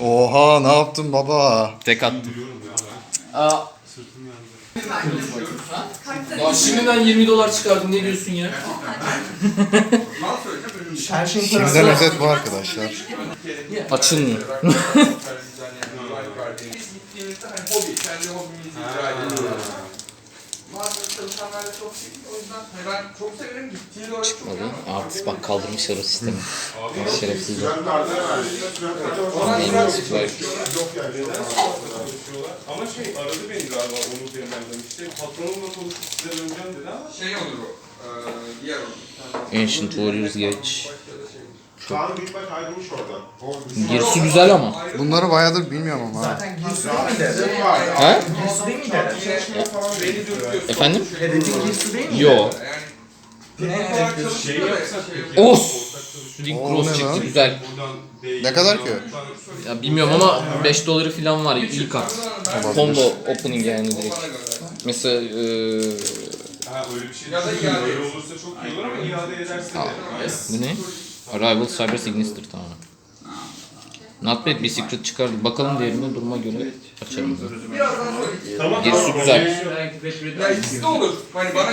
Oha ne yaptın baba? Tek attım. Biliyorum ya ben. Aa, ya şimdiden 20 dolar çıkardım ne diyorsun ya? Her şeyin Şimdiden özet bu arkadaşlar. Açılmıyor. çok değil. O yüzden hani ben çok severim. Gittiği olarak çok iyi ama. Artist bak kaldırmışlar o sistemi. Abi Şerefsiz. Sürat kartı verdi. Sürat kartı var. Çalışıyorlar? Ama şey aradı beni galiba onun üzerinden demişti. Patronumla konuşup size döneceğim dedi ama. Şey olur o. eee, diğer olur. Ancient Warriors geç. Şey Büyükbaş ayrılmış oradan. Gerisi güzel ama. Bunları bayağıdır bilmiyorum ama. Zaten Girsu değil miydi? He? Girsu değil miydi? Efendim? Hedefin değil? Yo. Şey. Of! Ring Oo, cross çıktı lan? güzel. Ne kadar ki? Ya bilmiyorum ama 5 doları falan var kart. Ben- Combo opening yani direkt. Mesela eee Ha öyle bir şey Ya da iade Öyle olursa çok iyi olur ama iade ederse Aa, de. bu ne? Arrival Cyber Signature tamam. Not bad bir secret çıkardık. Bakalım diğerine duruma göre açalım. Tamam Gerisi tamam. güzel. Ya ikisi de olur. Hani bana